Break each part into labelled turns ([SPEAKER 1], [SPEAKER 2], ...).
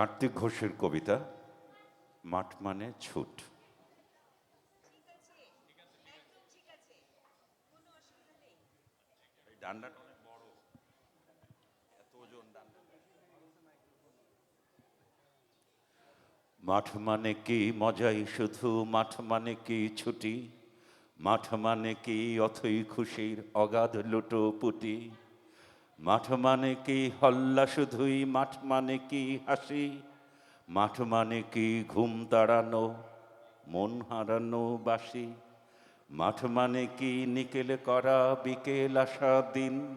[SPEAKER 1] কার্তিক ঘোষের কবিতা, মাঠ মানে ছুট। মাঠ মানে কি মজাই শুধু, মাঠ মানে কি ছুটি? মাঠ মানে কি অথই খুশির অগাধ লুটো পুটি মাঠ মানে কি হল্লা শুধুই, মাঠ মানে কি হাসি? মাঠ মানে কি ঘুম তাড়ানো, মন হারানো বাসি? মাঠ মানে কি নিকেলে করা বিকেল আসা দিন?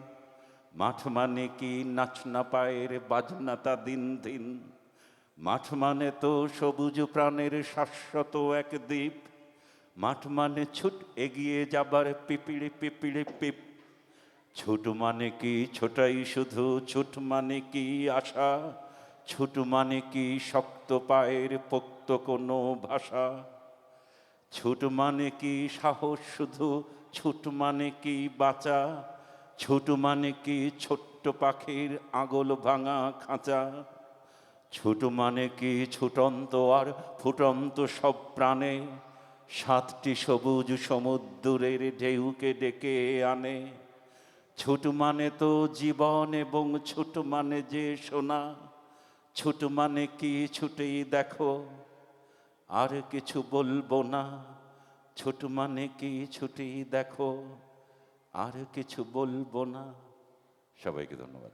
[SPEAKER 1] মাঠ মানে কি নাচনা পায়ের বাজনাতা দিন দিন? মাঠ মানে তো সবুজ প্রাণের শাশ্বত এক দ্বীপ? মাঠ মানে ছুট এগিয়ে যাবার পিপিড়ি পিপিড়ি পিপ ছুট মানে কি ছোটাই শুধু? ছুট মানে কি আশা? ছোট মানে কি শক্ত পায়ের পোক্ত কোনো ভাষা? ছোট মানে কি সাহস শুধু? ছুট মানে কি বাঁচা? ছোট মানে কি ছোট্ট পাখির আগল ভাঙা খাঁচা? ছুট মানে কি ছুটন্ত আর ফুটন্ত সব প্রাণে? সাতটি সবুজ সমুদ্রের ঢেউকে ডেকে আনে। ছুট মানে তো জীবন এবং ছুট মানে যে সোনা, ছুট মানে কি ছুটেই দেখো, আর কিছু বলব না। ছোট মানে কি ছুটেই দেখো, আর কিছু বলব না। সবাইকে ধন্যবাদ।